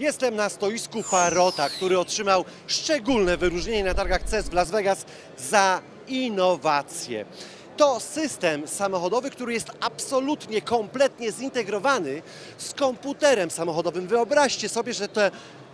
Jestem na stoisku Parota, który otrzymał szczególne wyróżnienie na targach CES w Las Vegas za innowacje. To system samochodowy, który jest absolutnie, kompletnie zintegrowany z komputerem samochodowym. Wyobraźcie sobie, że to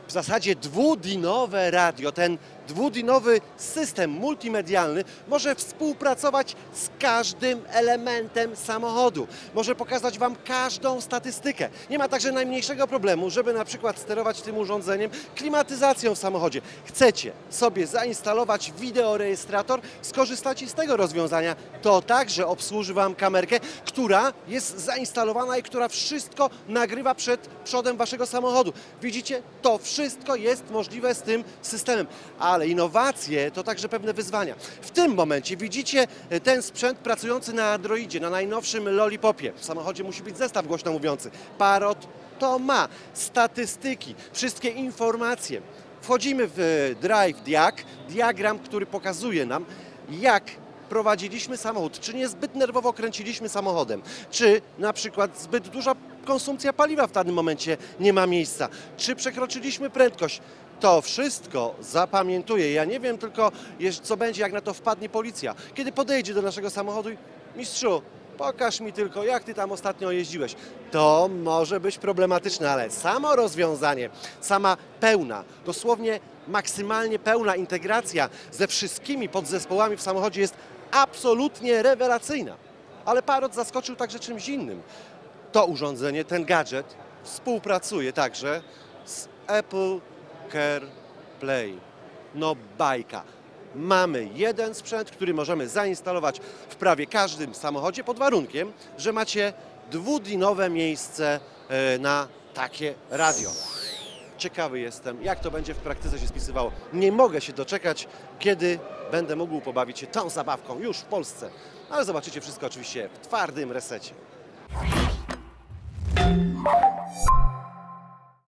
w zasadzie dwudinowe radio, ten dwudinowy system multimedialny może współpracować z każdym elementem samochodu. Może pokazać Wam każdą statystykę. Nie ma także najmniejszego problemu, żeby na przykład sterować tym urządzeniem klimatyzacją w samochodzie. Chcecie sobie zainstalować wideorejestrator, skorzystacie z tego rozwiązania. To także obsłuży Wam kamerkę, która jest zainstalowana i która wszystko nagrywa przed przodem Waszego samochodu. Widzicie? To wszystko jest możliwe z tym systemem. Ale innowacje to także pewne wyzwania. W tym momencie widzicie e, ten sprzęt pracujący na Androidzie, na najnowszym Lollipopie. W samochodzie musi być zestaw głośno mówiący. Parrot to ma statystyki, wszystkie informacje. Wchodzimy w e, Drive Diag, diagram, który pokazuje nam, jak prowadziliśmy samochód, czy niezbyt nerwowo kręciliśmy samochodem, czy na przykład zbyt duża konsumpcja paliwa w danym momencie nie ma miejsca, czy przekroczyliśmy prędkość. To wszystko zapamiętuję. Ja nie wiem tylko, co będzie, jak na to wpadnie policja. Kiedy podejdzie do naszego samochodu i mistrzu, pokaż mi tylko, jak ty tam ostatnio jeździłeś. To może być problematyczne, ale samo rozwiązanie, sama pełna, dosłownie maksymalnie pełna integracja ze wszystkimi podzespołami w samochodzie jest absolutnie rewelacyjna. Ale Parrot zaskoczył także czymś innym. To urządzenie, ten gadżet współpracuje także z Apple CarPlay. No bajka. Mamy jeden sprzęt, który możemy zainstalować w prawie każdym samochodzie pod warunkiem, że macie dwudinowe miejsce e, na takie radio. Ciekawy jestem, jak to będzie w praktyce się spisywało. Nie mogę się doczekać, kiedy będę mógł pobawić się tą zabawką już w Polsce. Ale zobaczycie wszystko oczywiście w twardym resecie.